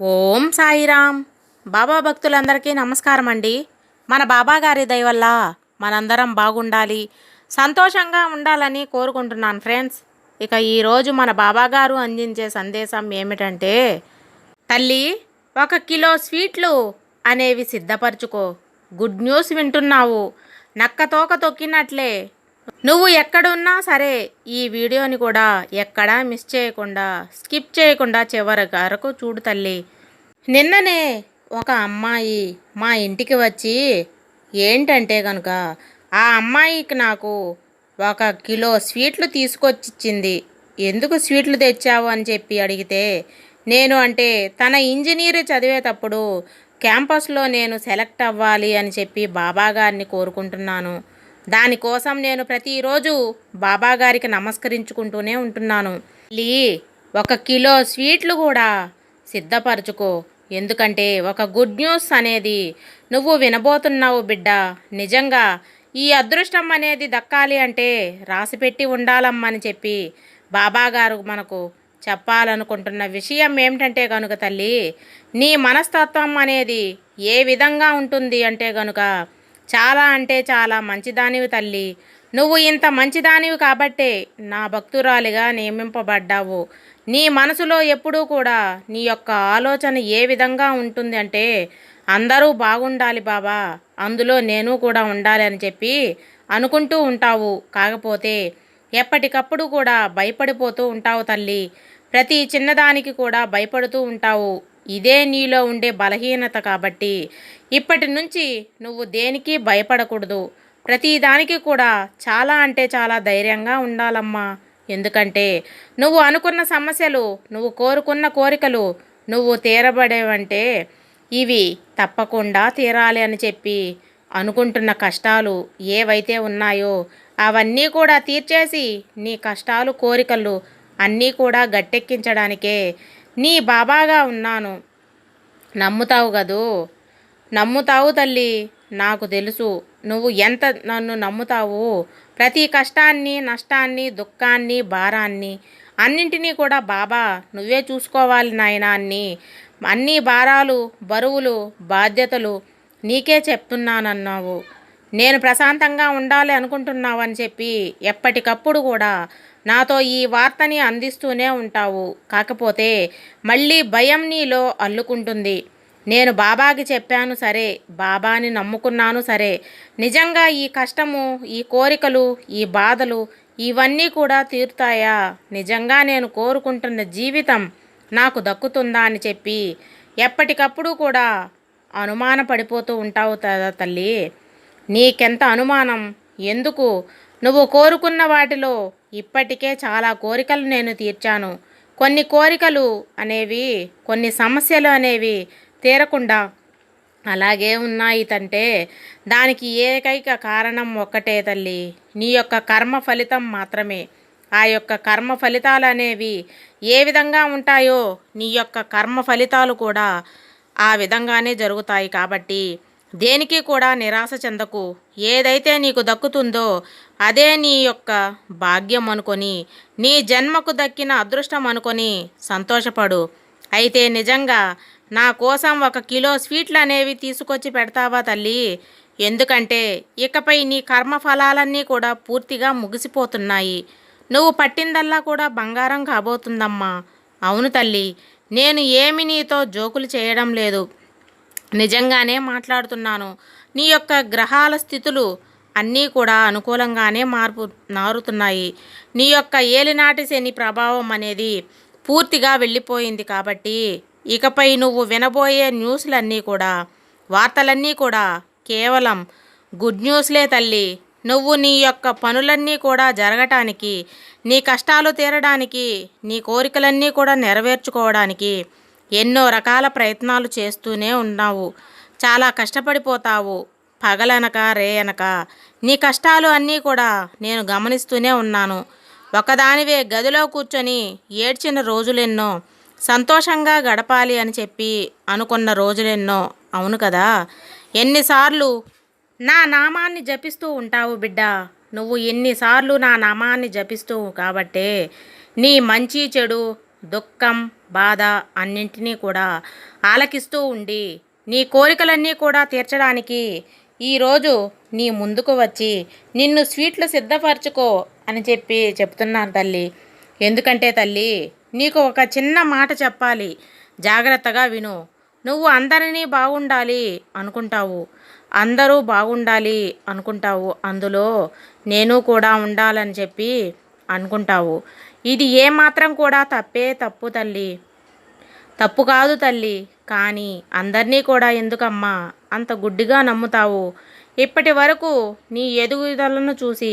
ఓం సాయిరామ్. బాబా భక్తులందరికీ నమస్కారం అండి మన బాబా గారి వల్ల మనందరం బాగుండాలి సంతోషంగా ఉండాలని కోరుకుంటున్నాను ఫ్రెండ్స్. ఇక ఈరోజు మన బాబా గారు అందించే సందేశం ఏమిటంటే తల్లి ఒక కిలో స్వీట్లు అనేవి సిద్ధపరచుకో. గుడ్ న్యూస్ వింటున్నావు. నక్క తోక తొక్కినట్లే. నువ్వు ఎక్కడున్నా సరే ఈ వీడియోని కూడా ఎక్కడా మిస్ చేయకుండా స్కిప్ చేయకుండా చివరి వరకు చూడు తల్లి. నిన్ననే ఒక అమ్మాయి మా ఇంటికి వచ్చి ఏంటంటే కనుక ఆ అమ్మాయికి నాకు ఒక కిలో స్వీట్లు తీసుకొచ్చిచ్చింది. ఎందుకు స్వీట్లు తెచ్చావు అని చెప్పి అడిగితే నేను అంటే తన ఇంజనీర్ చదివేటప్పుడు క్యాంపస్లో నేను సెలెక్ట్ అవ్వాలి అని చెప్పి బాబా గారిని కోరుకుంటున్నాను. దానికోసం నేను ప్రతిరోజు బాబాగారికి నమస్కరించుకుంటూనే ఉంటున్నాను. లీ ఒక కిలో స్వీట్లు కూడా సిద్ధపరచుకో. ఎందుకంటే ఒక గుడ్ న్యూస్ అనేది నువ్వు వినబోతున్నావు బిడ్డ. నిజంగా ఈ అదృష్టం అనేది దక్కాలి అంటే రాసిపెట్టి ఉండాలమ్మని చెప్పి బాబాగారు మనకు చెప్పాలనుకుంటున్న విషయం ఏమిటంటే కనుక తల్లి నీ మనస్తత్వం అనేది ఏ విధంగా ఉంటుంది అంటే కనుక చాలా అంటే చాలా మంచిదానివి తల్లి. నువ్వు ఇంత మంచిదానివి కాబట్టే నా భక్తురాలిగా నియమింపబడ్డావు. నీ మనసులో ఎప్పుడూ కూడా నీ యొక్క ఆలోచన ఏ విధంగా ఉంటుంది అంటే అందరూ బాగుండాలి బాబా అందులో నేను కూడా ఉండాలి అని చెప్పి అనుకుంటూ ఉంటావు. కాకపోతే ఎప్పటికప్పుడు కూడా భయపడిపోతూ ఉంటావు తల్లి. ప్రతి చిన్నదానికి కూడా భయపడుతూ ఉంటావు. ఇదే నీలో ఉండే బలహీనత కాబట్టి ఇప్పటి నుంచి నువ్వు దేనికి భయపడకూడదు. ప్రతిదానికి కూడా చాలా అంటే చాలా ధైర్యంగా ఉండాలమ్మా. ఎందుకంటే నువ్వు అనుకున్న సమస్యలు నువ్వు కోరుకున్న కోరికలు నువ్వు తీరబడేవంటే ఇవి తప్పకుండా తీరాలి అని చెప్పి అనుకుంటున్న కష్టాలు ఏవైతే ఉన్నాయో అవన్నీ కూడా తీర్చేసి నీ కష్టాలు కోరికలు అన్నీ కూడా గట్టెక్కించడానికే నీ బాబాగా ఉన్నాను. నమ్ముతావు కదూ? నమ్ముతావు తల్లి నాకు తెలుసు. నువ్వు ఎంత నన్ను నమ్ముతావు? ప్రతి కష్టాన్ని నష్టాన్ని దుఃఖాన్ని భారాన్ని అన్నింటినీ కూడా బాబా నువ్వే చూసుకోవాలి నాయనా అన్ని. అన్ని భారాలు బరువులు బాధ్యతలు నీకే చెప్తున్నానన్నావు. నేను ప్రశాంతంగా ఉండాలి అనుకుంటున్నావని చెప్పి ఎప్పటికప్పుడు కూడా నాతో ఈ వార్తని అందిస్తూనే ఉంటావు. కాకపోతే మళ్ళీ భయం నీలో అల్లుకుంటుంది. నేను బాబాకి చెప్పాను సరే బాబాని నమ్ముకున్నాను సరే. నిజంగా ఈ కష్టము ఈ కోరికలు ఈ బాధలు ఇవన్నీ కూడా తీరుతాయా? నిజంగా నేను కోరుకుంటున్న జీవితం నాకు దక్కుతుందా అని చెప్పి ఎప్పటికప్పుడు కూడా అనుమాన పడిపోతూ ఉంటావు కదా తల్లి. నీకెంత అనుమానం? ఎందుకు? నువ్వు కోరుకున్న వాటిలో ఇప్పటికే చాలా కోరికలు నేను తీర్చాను. కొన్ని కోరికలు అనేవి కొన్ని సమస్యలు అనేవి తీరకుండా అలాగే ఉన్నాయి తంటే దానికి ఏకైక కారణం ఒక్కటే తల్లి. నీ యొక్క కర్మ ఫలితం మాత్రమే. ఆ యొక్క కర్మ ఫలితాలు అనేవి ఏ విధంగా ఉంటాయో నీ యొక్క కర్మ ఫలితాలు కూడా ఆ విధంగానే జరుగుతాయి కాబట్టి దేనికి కూడా నిరాశ చెందకు. ఏదైతే నీకు దక్కుతుందో అదే నీ యొక్క భాగ్యం అనుకొని నీ జన్మకు దక్కిన అదృష్టం అనుకొని సంతోషపడు. అయితే నిజంగా నా కోసం ఒక కిలో స్వీట్లు అనేవి తీసుకొచ్చి పెడతావా తల్లి? ఎందుకంటే ఇకపై నీ కర్మ ఫలాలన్నీ కూడా పూర్తిగా ముగిసిపోతున్నాయి. నువ్వు పట్టిందల్లా కూడా బంగారం కాబోతుందమ్మా. అవును తల్లి నేను ఏమి నీతో జోకులు చేయడం లేదు. నిజంగానే మాట్లాడుతున్నాను. నీ యొక్క గ్రహాల స్థితులు అన్నీ కూడా అనుకూలంగానే మార్పు మారుతున్నాయి నీ యొక్క ఏలినాటి శని ప్రభావం అనేది పూర్తిగా వెళ్ళిపోయింది కాబట్టి ఇకపై నువ్వు వినబోయే న్యూస్లన్నీ కూడా వార్తలన్నీ కూడా కేవలం గుడ్ న్యూస్లే తల్లి. నువ్వు నీ యొక్క పనులన్నీ కూడా జరగటానికి నీ కష్టాలు తీరడానికి నీ కోరికలన్నీ కూడా నెరవేర్చుకోవడానికి ఎన్నో రకాల ప్రయత్నాలు చేస్తూనే ఉన్నావు. చాలా కష్టపడిపోతావు. పగలనక రేయనక. నీ కష్టాలు అన్నీ కూడా నేను గమనిస్తూనే ఉన్నాను. ఒకదానివే గదిలో కూర్చొని ఏడ్చిన రోజులెన్నో సంతోషంగా గడపాలి అని చెప్పి అనుకున్న రోజులెన్నో. అవును కదా? ఎన్నిసార్లు నా నామాన్ని జపిస్తూ ఉంటావు బిడ్డ. నువ్వు ఎన్నిసార్లు నా నామాన్ని జపిస్తూ కాబట్టే నీ మంచి చెడు దుఃఖం బాధ అన్నింటినీ కూడా ఆలకిస్తూ ఉండి నీ కోరికలన్నీ కూడా తీర్చడానికి ఈరోజు నీ ముందుకు వచ్చి నిన్ను స్వీట్లు సిద్ధపరచుకో అని చెప్పి చెప్తున్నాను తల్లి. ఎందుకంటే తల్లి నీకు ఒక చిన్న మాట చెప్పాలి. జాగ్రత్తగా విను. నువ్వు అందరినీ బాగుండాలి అనుకుంటావు. అందరూ బాగుండాలి అనుకుంటావు. అందులో నేను కూడా ఉండాలని చెప్పి అనుకుంటావు. ఇది ఏమాత్రం కూడా తప్పే తప్పు తల్లి. తప్పు కాదు తల్లి కానీ అందరినీ కూడా ఎందుకమ్మా అంత గుడ్డిగా నమ్ముతావు? ఇప్పటి వరకు నీ ఎదుగుదలను చూసి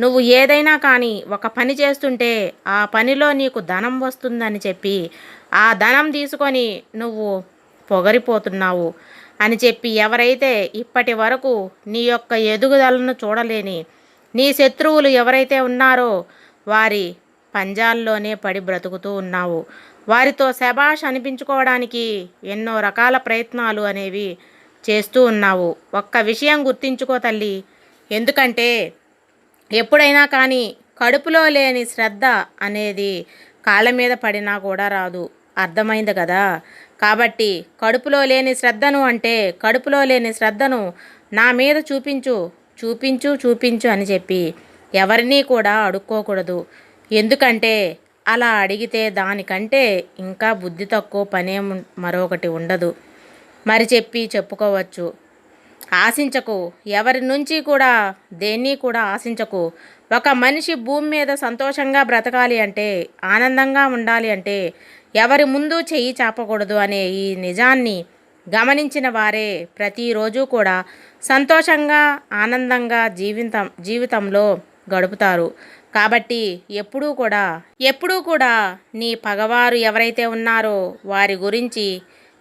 నువ్వు ఏదైనా కానీ ఒక పని చేస్తుంటే ఆ పనిలో నీకు ధనం వస్తుందని చెప్పి ఆ ధనం తీసుకొని నువ్వు పొగరిపోతున్నావు అని చెప్పి ఎవరైతే ఇప్పటి వరకు నీ యొక్క ఎదుగుదలను చూడలేని నీ శత్రువులు ఎవరైతే ఉన్నారో వారి పంజాల్లోనే పడి బ్రతుకుతూ ఉన్నావు. వారితో శబాష్ అనిపించుకోవడానికి ఎన్నో రకాల ప్రయత్నాలు అనేవి చేస్తూ ఉన్నావు. ఒక్క విషయం గుర్తించుకో తల్లి. ఎందుకంటే ఎప్పుడైనా కానీ కడుపులో లేని శ్రద్ధ అనేది కాళ్ళ మీద పడినా కూడా రాదు. అర్థమైంది కదా? కాబట్టి కడుపులో లేని శ్రద్ధను అంటే కడుపులో లేని శ్రద్ధను నా మీద చూపించు చూపించు చూపించు అని చెప్పి ఎవరినీ కూడా అడుక్కోకూడదు. ఎందుకంటే అలా అడిగితే దానికంటే ఇంకా బుద్ధి తక్కువ పనేం మరొకటి ఉండదు. మరి చెప్పి చెప్పుకోవచ్చు. ఆశించకు. ఎవరి నుంచి కూడా దేన్ని కూడా ఆశించకు. ఒక మనిషి భూమి మీద సంతోషంగా బ్రతకాలి అంటే ఆనందంగా ఉండాలి అంటే ఎవరి ముందు చెయ్యి చాపకూడదు అనే ఈ నిజాన్ని గమనించిన వారే ప్రతిరోజు కూడా సంతోషంగా ఆనందంగా జీవితం జీవితంలో గడుపుతారు. కాబట్టి ఎప్పుడూ కూడా ఎప్పుడూ కూడా నీ పగవారు ఎవరైతే ఉన్నారో వారి గురించి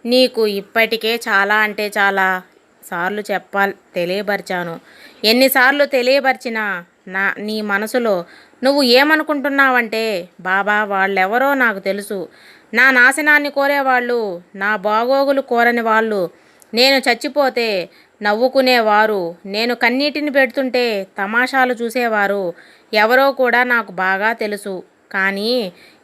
నీకు ఇప్పటికే చాలా అంటే చాలా సార్లు చెప్పాలి తెలియపరిచాను. ఎన్నిసార్లు తెలియపరిచినా నా నీ మనసులో నువ్వు ఏమనుకుంటున్నావంటే బాబా వాళ్ళెవరో నాకు తెలుసు. నా నాశనాన్ని కోరేవాళ్ళు నా బాగోగులు కోరని వాళ్ళు నేను చచ్చిపోతే నవ్వుకునేవారు నేను కన్నీటిని పెడుతుంటే తమాషాలు చూసేవారు ఎవరో కూడా నాకు బాగా తెలుసు. కానీ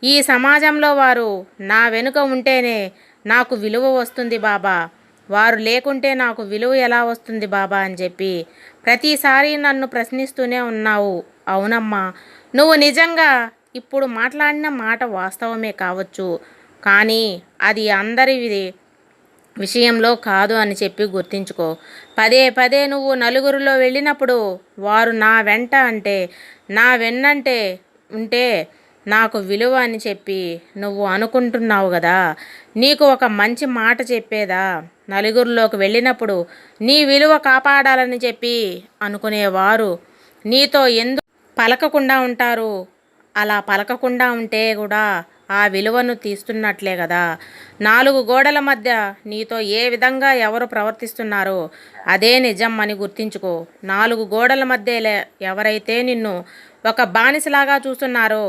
ఈ సమాజంలో వారు నా వెనుక ఉంటేనే నాకు విలువ వస్తుంది బాబా. వారు లేకుంటే నాకు విలువ ఎలా వస్తుంది బాబా అని చెప్పి ప్రతిసారి నన్ను ప్రశ్నిస్తూనే ఉన్నావు. అవునమ్మా నువ్వు నిజంగా ఇప్పుడు మాట్లాడిన మాట వాస్తవమే కావచ్చు. కానీ అది అందరిది విషయంలో కాదు అని చెప్పి గుర్తించుకో. పదే పదే నువ్వు నలుగురిలో వెళ్ళినప్పుడు వారు నా వెంట అంటే నా వెన్నంటే ఉంటే నాకు విలువ అని చెప్పి నువ్వు అనుకుంటున్నావు కదా. నీకు ఒక మంచి మాట చెప్పేదా? నలుగురిలోకి వెళ్ళినప్పుడు నీ విలువ కాపాడాలని చెప్పి అనుకునేవారు. నీతో ఎందుకు పలకకుండా ఉంటారు. అలా పలకకుండా ఉంటే కూడా ఆ విలువను తీస్తున్నట్లే కదా నాలుగు గోడల మధ్య నీతో ఏ విధంగా ఎవరు ప్రవర్తిస్తున్నారో అదే నిజం అని గుర్తించుకో. నాలుగు గోడల మధ్య ఎవరైతే నిన్ను ఒక బానిసలాగా చూస్తున్నారో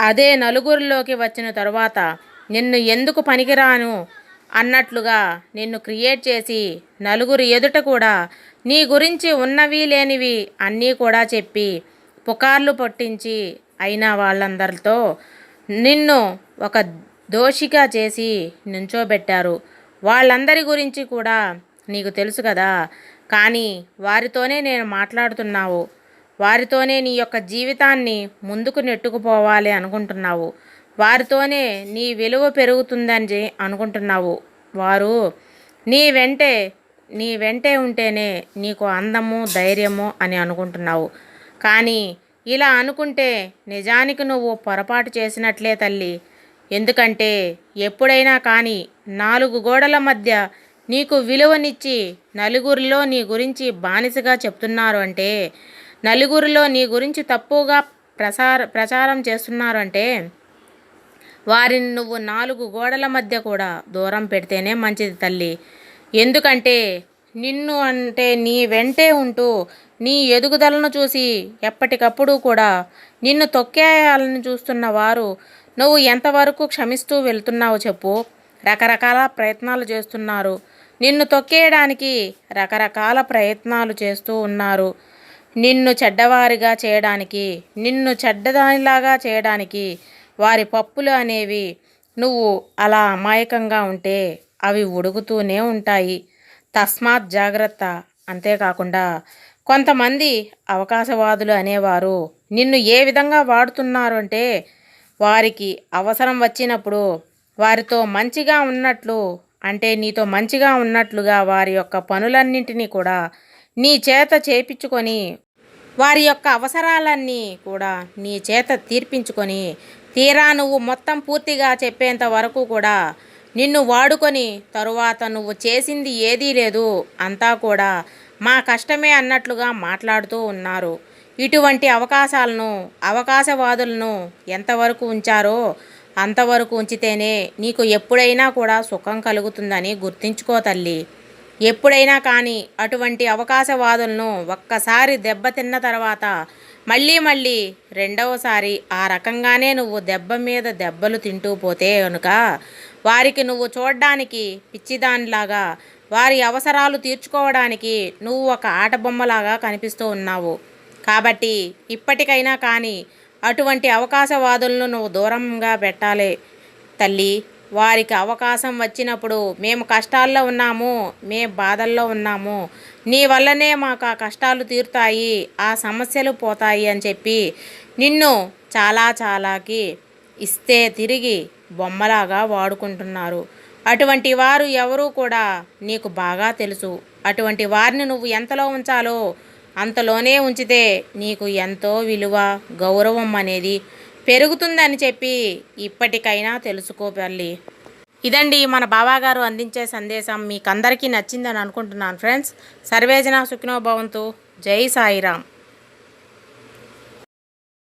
అదే నలుగురిలోకి వచ్చిన తరువాత నిన్ను ఎందుకు పనికిరాను అన్నట్లుగా నిన్ను క్రియేట్ చేసి నలుగురు ఎదుట కూడా నీ గురించి ఉన్నవి లేనివి అన్నీ కూడా చెప్పి పుకార్లు పట్టించి అయిన వాళ్ళందరితో నిన్ను ఒక దోషిగా చేసి నుంచోబెట్టారు. వాళ్ళందరి గురించి కూడా నీకు తెలుసు కదా. కానీ వారితోనే నేను మాట్లాడుతున్నావు. వారితోనే నీ యొక్క జీవితాన్ని ముందుకు నెట్టుకుపోవాలి అనుకుంటున్నావు. వారితోనే నీ విలువ పెరుగుతుందని అనుకుంటున్నావు. వారు నీ వెంటే నీ వెంటే ఉంటేనే నీకు అందము ధైర్యము అని అనుకుంటున్నావు. కానీ ఇలా అనుకుంటే నిజానికి నువ్వు పొరపాటు చేసినట్లే తల్లి. ఎందుకంటే ఎప్పుడైనా కానీ నాలుగు గోడల మధ్య నీకు విలువనిచ్చి నలుగురిలో నీ గురించి బానిసగా చెప్తున్నారు అంటే నలుగురిలో నీ గురించి తప్పుగా ప్రసార ప్రచారం చేస్తున్నారు అంటే వారిని నువ్వు నాలుగు గోడల మధ్య కూడా దూరం పెడితేనే మంచిది తల్లి. ఎందుకంటే నిన్ను అంటే నీ వెంటే ఉంటూ నీ ఎదుగుదలను చూసి ఎప్పటికప్పుడు కూడా నిన్ను తొక్కేయాలని చూస్తున్న వారు నువ్వు ఎంతవరకు క్షమిస్తూ వెళ్తున్నావు చెప్పు. రకరకాల ప్రయత్నాలు చేస్తున్నారు. నిన్ను తొక్కేయడానికి రకరకాల ప్రయత్నాలు చేస్తూ ఉన్నారు. నిన్ను చెడ్డవారిగా చేయడానికి నిన్ను చెడ్డదానిలాగా చేయడానికి వారి పప్పులు అనేవి నువ్వు అలా అమాయకంగా ఉంటే అవి ఉడుకుతూనే ఉంటాయి. తస్మాత్ జాగ్రత్త. అంతేకాకుండా కొంతమంది అవకాశవాదులు అనేవారు. నిన్ను ఏ విధంగా వాడుతున్నారు అంటే వారికి అవసరం వచ్చినప్పుడు వారితో మంచిగా ఉన్నట్లు అంటే నీతో మంచిగా ఉన్నట్లుగా వారి యొక్క పనులన్నింటినీ కూడా నీ చేత చేపించుకొని వారి యొక్క అవసరాలన్నీ కూడా నీ చేత తీర్పించుకొని తీరా నువ్వు మొత్తం పూర్తిగా చెప్పేంత వరకు కూడా నిన్ను వాడుకొని తరువాత నువ్వు చేసింది ఏదీ లేదు. అంతా కూడా మా కష్టమే అన్నట్లుగా మాట్లాడుతూ ఉన్నారు. ఇటువంటి అవకాశాలను అవకాశవాదులను ఎంతవరకు ఉంచారో అంతవరకు ఉంచితేనే నీకు ఎప్పుడైనా కూడా సుఖం కలుగుతుందని గుర్తుంచుకో తల్లి. ఎప్పుడైనా కానీ అటువంటి అవకాశవాదులను ఒక్కసారి దెబ్బతిన్న తర్వాత మళ్ళీ మళ్ళీ రెండవసారి ఆ రకంగానే నువ్వు దెబ్బ మీద దెబ్బలు తింటూ పోతే కనుక వారికి నువ్వు చూడ్డానికి పిచ్చిదానిలాగా వారి అవసరాలు తీర్చుకోవడానికి నువ్వు ఒక ఆట బొమ్మలాగా కనిపిస్తూ ఉన్నావు. కాబట్టి ఇప్పటికైనా కానీ అటువంటి అవకాశవాదులను నువ్వు దూరంగా పెట్టాలి. తల్లి వారికి అవకాశం వచ్చినప్పుడు మేము కష్టాల్లో ఉన్నాము మేము బాధల్లో ఉన్నాము. నీ వల్లనే మాకు ఆ కష్టాలు తీరుతాయి ఆ సమస్యలు పోతాయి అని చెప్పి నిన్ను చాలా చాలాకి ఇస్తే తిరిగి బొమ్మలాగా వాడుకుంటున్నారు. అటువంటి వారు ఎవరూ కూడా నీకు బాగా తెలుసు. అటువంటి వారిని నువ్వు ఎంతలో ఉంచాలో అంతలోనే ఉంచితే నీకు ఎంతో విలువ గౌరవం అనేది పెరుగుతుందని చెప్పి ఇప్పటికైనా తెలుసుకోపల్లి ఇదండి మన బావాగారు అందించే సందేశం. మీకు అందరికీ నచ్చిందని అనుకుంటున్నాను ఫ్రెండ్స్. సర్వేజన సుఖినో భవంతు. జై సాయిరామ్.